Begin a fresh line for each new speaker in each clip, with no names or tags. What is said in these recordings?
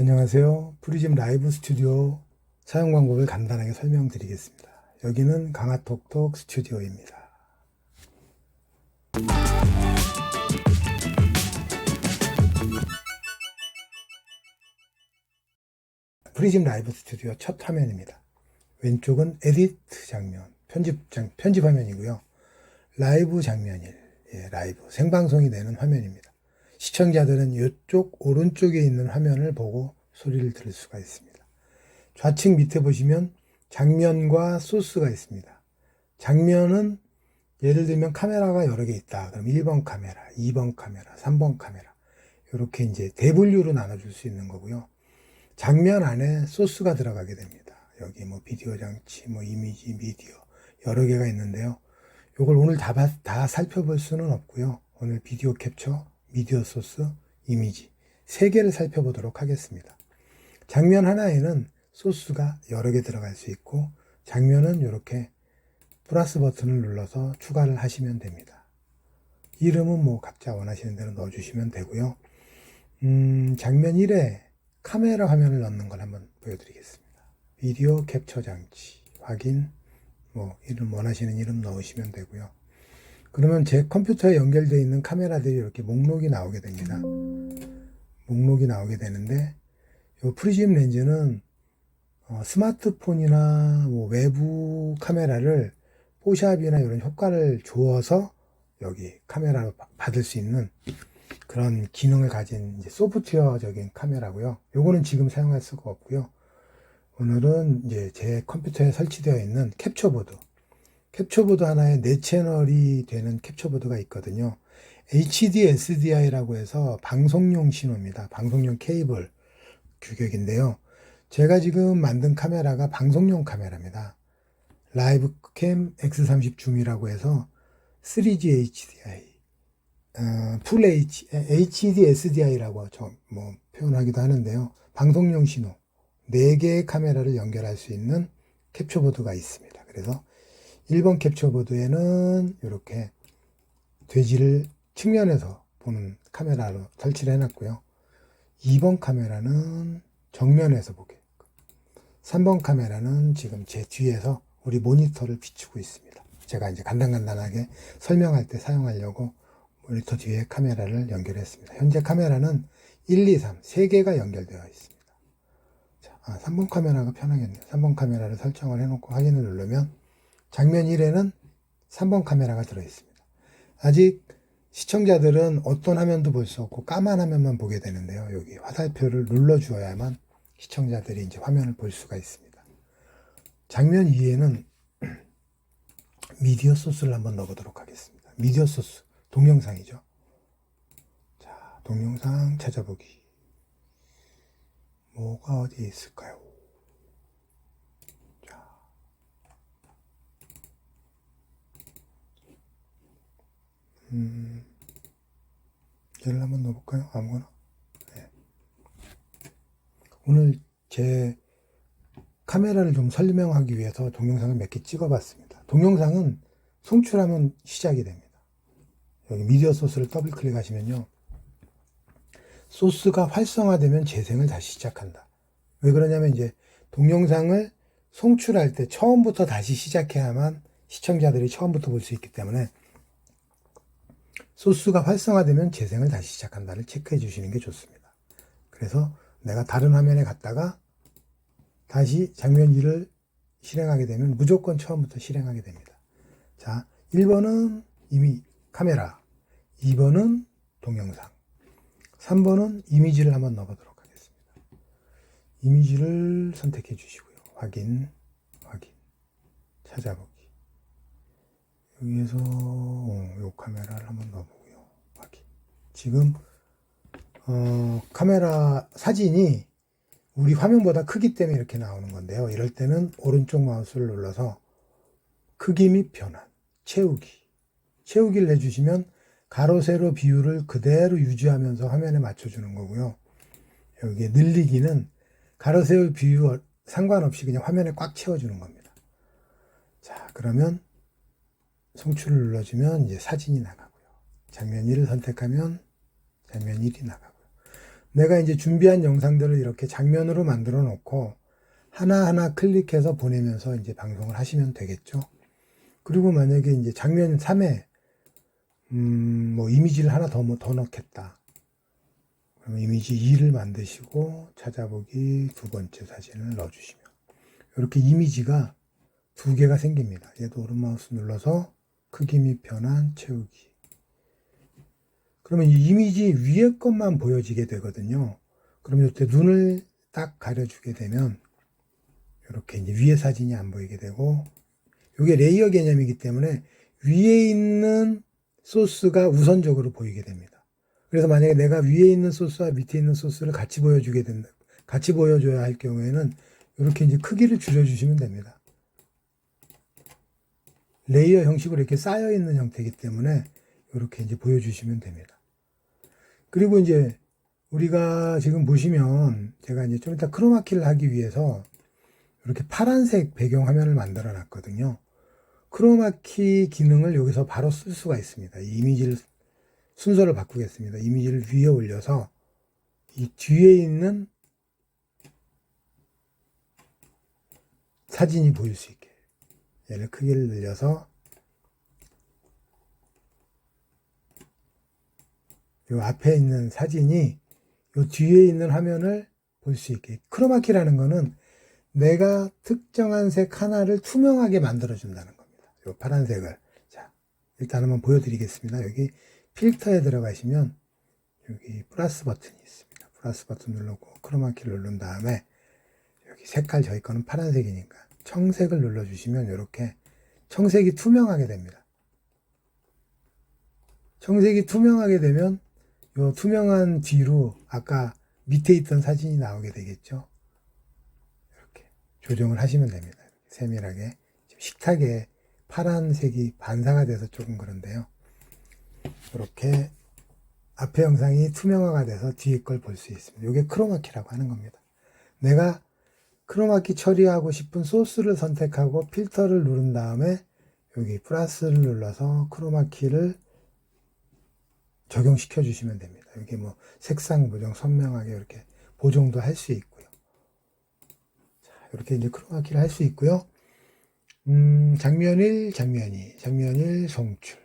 안녕하세요. 프리즘 라이브 스튜디오 사용 방법을 간단하게 설명드리겠습니다. 여기는 강화톡톡 스튜디오입니다. 프리즘 라이브 스튜디오 첫 화면입니다. 왼쪽은 에디트 장면, 편집 장, 편집 화면이고요. 라이브 장면일, 예, 라이브 생방송이 되는 화면입니다. 시청자들은 이쪽 오른쪽에 있는 화면을 보고 소리를 들을 수가 있습니다. 좌측 밑에 보시면 장면과 소스가 있습니다. 장면은 예를 들면 카메라가 여러 개 있다. 그럼 1번 카메라, 2번 카메라, 3번 카메라. 이렇게 이제 대분류로 나눠줄 수 있는 거고요. 장면 안에 소스가 들어가게 됩니다. 여기 뭐 비디오 장치, 뭐 이미지, 미디어 여러 개가 있는데요. 이걸 오늘 다, 봐- 다 살펴볼 수는 없고요. 오늘 비디오 캡처, 미디어 소스, 이미지 세 개를 살펴보도록 하겠습니다. 장면 하나에는 소스가 여러 개 들어갈 수 있고 장면은 이렇게 플러스 버튼을 눌러서 추가를 하시면 됩니다. 이름은 뭐 각자 원하시는 대로 넣어주시면 되고요. 음, 장면 1에 카메라 화면을 넣는 걸 한번 보여드리겠습니다. 비디오 캡처 장치 확인 뭐 이름 원하시는 이름 넣으시면 되고요. 그러면 제 컴퓨터에 연결되어 있는 카메라들이 이렇게 목록이 나오게 됩니다. 목록이 나오게 되는데 이 프리즘 렌즈는 어, 스마트폰이나 뭐 외부 카메라를 포샵이나 이런 효과를 주어서 여기 카메라로 바- 받을 수 있는 그런 기능을 가진 이제 소프트웨어적인 카메라고요. 요거는 지금 사용할 수가 없고요. 오늘은 이제 제 컴퓨터에 설치되어 있는 캡처보드. 캡처보드 하나에 네 채널이 되는 캡처보드가 있거든요. HD SDI라고 해서 방송용 신호입니다. 방송용 케이블 규격인데요. 제가 지금 만든 카메라가 방송용 카메라입니다. 라이브캠 X30 줌이라고 해서 3G HDI, 어, 풀 H, HD SDI라고 저, 뭐 표현하기도 하는데요. 방송용 신호 4개의 카메라를 연결할 수 있는 캡처보드가 있습니다. 그래서 1번 캡처보드에는 이렇게 돼지를 측면에서 보는 카메라로 설치를 해놨고요. 2번 카메라는 정면에서 보게. 3번 카메라는 지금 제 뒤에서 우리 모니터를 비추고 있습니다. 제가 이제 간단간단하게 설명할 때 사용하려고 모니터 뒤에 카메라를 연결했습니다. 현재 카메라는 1, 2, 3, 3개가 연결되어 있습니다. 자, 아, 3번 카메라가 편하겠네요. 3번 카메라를 설정을 해놓고 확인을 누르면 장면 1에는 3번 카메라가 들어있습니다. 아직 시청자들은 어떤 화면도 볼 수 없고 까만 화면만 보게 되는데요. 여기 화살표를 눌러주어야만 시청자들이 이제 화면을 볼 수가 있습니다. 장면 2에는 미디어 소스를 한번 넣어보도록 하겠습니다. 미디어 소스, 동영상이죠. 자, 동영상 찾아보기. 뭐가 어디에 있을까요? 음, 얘를 한번 넣어볼까요? 아무거나. 네. 오늘 제 카메라를 좀 설명하기 위해서 동영상을 몇 개 찍어봤습니다. 동영상은 송출하면 시작이 됩니다. 여기 미디어 소스를 더블 클릭하시면요. 소스가 활성화되면 재생을 다시 시작한다. 왜 그러냐면 이제 동영상을 송출할 때 처음부터 다시 시작해야만 시청자들이 처음부터 볼 수 있기 때문에 소스가 활성화되면 재생을 다시 시작한다를 체크해 주시는 게 좋습니다. 그래서 내가 다른 화면에 갔다가 다시 장면 2를 실행하게 되면 무조건 처음부터 실행하게 됩니다. 자, 1번은 이미 카메라, 2번은 동영상, 3번은 이미지를 한번 넣어보도록 하겠습니다. 이미지를 선택해 주시고요. 확인, 확인, 찾아보기. 여기에서 어, 요 카메라를 한번 넣어보고요. 확인. 지금 어, 카메라 사진이 우리 화면보다 크기 때문에 이렇게 나오는 건데요. 이럴 때는 오른쪽 마우스를 눌러서 크기 및 변환, 채우기. 채우기를 해주시면 가로, 세로 비율을 그대로 유지하면서 화면에 맞춰주는 거고요. 여기에 늘리기는 가로, 세로 비율 상관없이 그냥 화면에 꽉 채워주는 겁니다. 자, 그러면 송출을 눌러주면 이제 사진이 나가고요. 장면 1을 선택하면 장면 1이 나가고요. 내가 이제 준비한 영상들을 이렇게 장면으로 만들어 놓고 하나하나 클릭해서 보내면서 이제 방송을 하시면 되겠죠. 그리고 만약에 이제 장면 3에 음, 뭐 이미지를 하나 더, 뭐 더 넣겠다. 그러면 이미지 2를 만드시고 찾아보기 두 번째 사진을 넣어주시면 이렇게 이미지가 두 개가 생깁니다. 얘도 오른 마우스 눌러서 크기 및 변환 채우기. 그러면 이 이미지 위에 것만 보여지게 되거든요. 그럼 이때 눈을 딱 가려주게 되면 이렇게 이제 위에 사진이 안 보이게 되고 이게 레이어 개념이기 때문에 위에 있는 소스가 우선적으로 보이게 됩니다. 그래서 만약에 내가 위에 있는 소스와 밑에 있는 소스를 같이 보여주게 된다. 같이 보여줘야 할 경우에는 이렇게 이제 크기를 줄여주시면 됩니다. 레이어 형식으로 이렇게 쌓여 있는 형태이기 때문에 이렇게 이제 보여주시면 됩니다. 그리고 이제 우리가 지금 보시면 제가 이제 좀 이따 크로마키를 하기 위해서 이렇게 파란색 배경 화면을 만들어 놨거든요. 크로마키 기능을 여기서 바로 쓸 수가 있습니다. 이 이미지를 순서를 바꾸겠습니다. 이미지를 위에 올려서 이 뒤에 있는 사진이 보일 수 있게 얘를 크기를 늘려서 이 앞에 있는 사진이 이 뒤에 있는 화면을 볼 수 있게 크로마키라는 거는 내가 특정한 색 하나를 투명하게 만들어 준다는 겁니다. 이 파란색을 자 일단 한번 보여드리겠습니다. 여기 필터에 들어가시면 여기 플러스 버튼이 있습니다. 플러스 버튼 누르고 크로마키를 누른 다음에 여기 색깔 저희 거는 파란색이니까 청색을 눌러주시면 이렇게 청색이 투명하게 됩니다. 청색이 투명하게 되면 요 투명한 뒤로 아까 밑에 있던 사진이 나오게 되겠죠. 이렇게 조정을 하시면 됩니다. 세밀하게 식탁에 파란색이 반사가 돼서 조금 그런데요. 이렇게 앞에 영상이 투명화가 돼서 뒤에 걸 볼 수 있습니다. 이게 크로마키라고 하는 겁니다. 내가 크로마키 처리하고 싶은 소스를 선택하고 필터를 누른 다음에 여기 플러스를 눌러서 크로마키를 적용시켜 주시면 됩니다. 여기 뭐 색상 보정 선명하게 이렇게 보정도 할 수 있고요. 자, 이렇게 이제 크로마키를 할 수 있고요. 음, 장면 1, 장면 2, 장면 1 송출,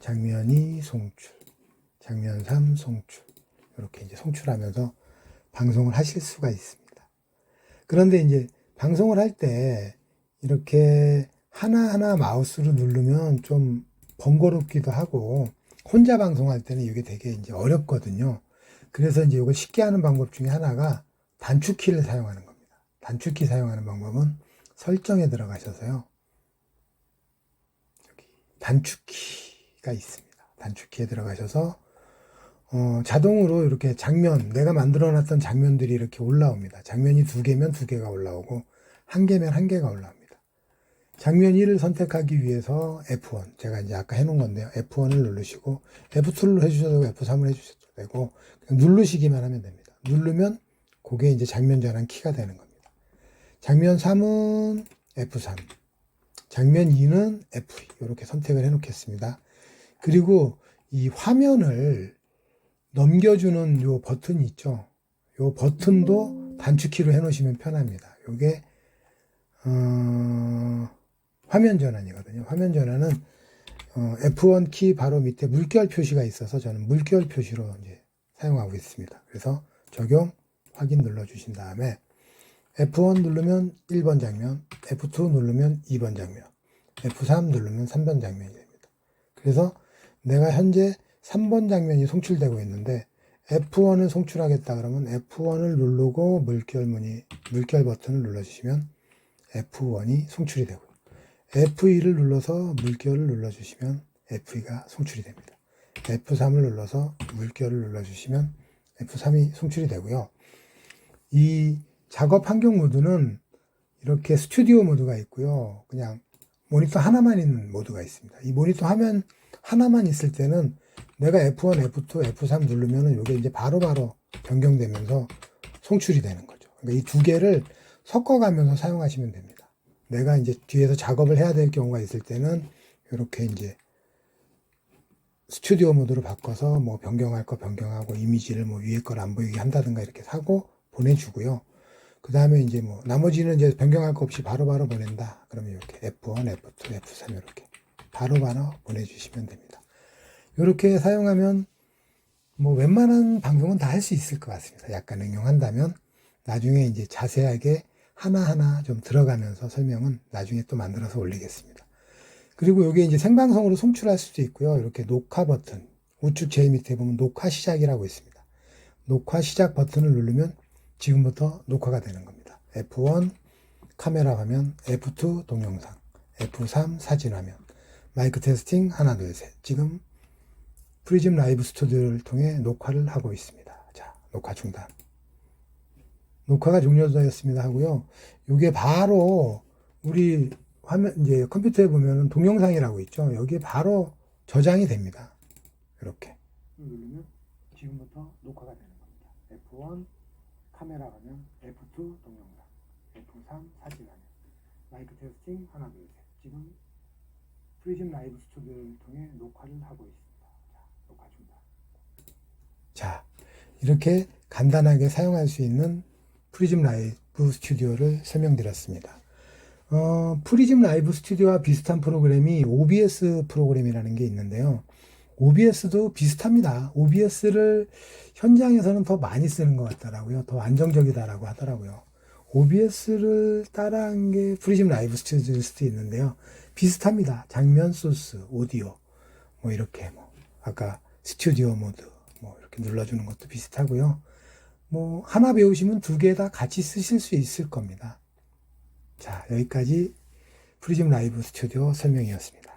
장면 2 송출, 장면 3 송출. 이렇게 이제 송출하면서 방송을 하실 수가 있습니다. 그런데 이제 방송을 할 때 이렇게 하나하나 마우스로 누르면 좀 번거롭기도 하고 혼자 방송할 때는 이게 되게 이제 어렵거든요. 그래서 이제 이걸 쉽게 하는 방법 중에 하나가 단축키를 사용하는 겁니다. 단축키 사용하는 방법은 설정에 들어가셔서요. 단축키가 있습니다. 단축키에 들어가셔서 어, 자동으로 이렇게 장면, 내가 만들어 놨던 장면들이 이렇게 올라옵니다. 장면이 두 개면 두 개가 올라오고, 한 개면 한 개가 올라옵니다. 장면 1을 선택하기 위해서 F1, 제가 이제 아까 해놓은 건데요. F1을 누르시고, F2를 해주셔도 되고, F3을 해주셔도 되고, 누르시기만 하면 됩니다. 누르면, 그게 이제 장면 전환 키가 되는 겁니다. 장면 3은 F3, 장면 2는 F2, 이렇게 선택을 해 놓겠습니다. 그리고 이 화면을 넘겨주는 요 버튼이 있죠. 요 버튼도 단축키로 해놓으시면 편합니다. 요게 어, 화면 전환이거든요. 화면 전환은 어, F1 키 바로 밑에 물결 표시가 있어서 저는 물결 표시로 이제 사용하고 있습니다. 그래서 적용 확인 눌러주신 다음에 F1 누르면 1번 장면, F2 누르면 2번 장면, F3 누르면 3번 장면이 됩니다. 그래서 내가 현재 3번 장면이 송출되고 있는데 F1을 송출하겠다 그러면 F1을 누르고 물결 무늬, 물결 버튼을 눌러주시면 F1이 송출이 되고요. F2를 눌러서 물결을 눌러주시면 F2가 송출이 됩니다. F3을 눌러서 물결을 눌러주시면 F3이 송출이 되고요. 이 작업 환경 모드는 이렇게 스튜디오 모드가 있고요. 그냥 모니터 하나만 있는 모드가 있습니다. 이 모니터 화면 하나만 있을 때는 내가 F1, F2, F3 누르면은 이게 이제 바로바로 변경되면서 송출이 되는 거죠. 그러니까 이 두 개를 섞어가면서 사용하시면 됩니다. 내가 이제 뒤에서 작업을 해야 될 경우가 있을 때는 이렇게 이제 스튜디오 모드로 바꿔서 뭐 변경할 거 변경하고 이미지를 뭐 위에 걸 안 보이게 한다든가 이렇게 하고 보내주고요. 그 다음에 이제 뭐 나머지는 이제 변경할 거 없이 바로바로 보낸다. 그러면 이렇게 F1, F2, F3 이렇게 바로바로 보내주시면 됩니다. 이렇게 사용하면 뭐 웬만한 방송은 다 할 수 있을 것 같습니다. 약간 응용한다면 나중에 이제 자세하게 하나하나 좀 들어가면서 설명은 나중에 또 만들어서 올리겠습니다. 그리고 여기 이제 생방송으로 송출할 수도 있고요. 이렇게 녹화 버튼 우측 제일 밑에 보면 녹화 시작이라고 있습니다. 녹화 시작 버튼을 누르면 지금부터 녹화가 되는 겁니다. F1 카메라 화면, F2 동영상, F3 사진 화면, 마이크 테스팅 하나 둘 셋. 지금 프리즘 라이브 스튜디오를 통해 녹화를 하고 있습니다. 자, 녹화 중단. 녹화가 종료되었습니다 하고요. 이게 바로 우리 화면 이제 컴퓨터에 보면은 동영상이라고 있죠. 여기에 바로 저장이 됩니다. 이렇게 누르면 지금부터 녹화가 되는 겁니다. F1 카메라 화면, F2 동영상, F3 사진 화면, 마이크 테스팅 하나 둘 셋. 지금 프리즘 라이브 스튜디오를 통해 녹화를 하고 있습니다. 자, 이렇게 간단하게 사용할 수 있는 프리즘 라이브 스튜디오를 설명드렸습니다. 어, 프리즘 라이브 스튜디오와 비슷한 프로그램이 OBS 프로그램이라는 게 있는데요. OBS도 비슷합니다. OBS를 현장에서는 더 많이 쓰는 것 같더라고요. 더 안정적이다라고 하더라고요. OBS를 따라한 게 프리즘 라이브 스튜디오일 수도 있는데요. 비슷합니다. 장면 소스, 오디오, 뭐 이렇게 뭐 아까 스튜디오 모드 뭐 이렇게 눌러주는 것도 비슷하고요. 뭐 하나 배우시면 두 개 다 같이 쓰실 수 있을 겁니다. 자, 여기까지 프리즘 라이브 스튜디오 설명이었습니다.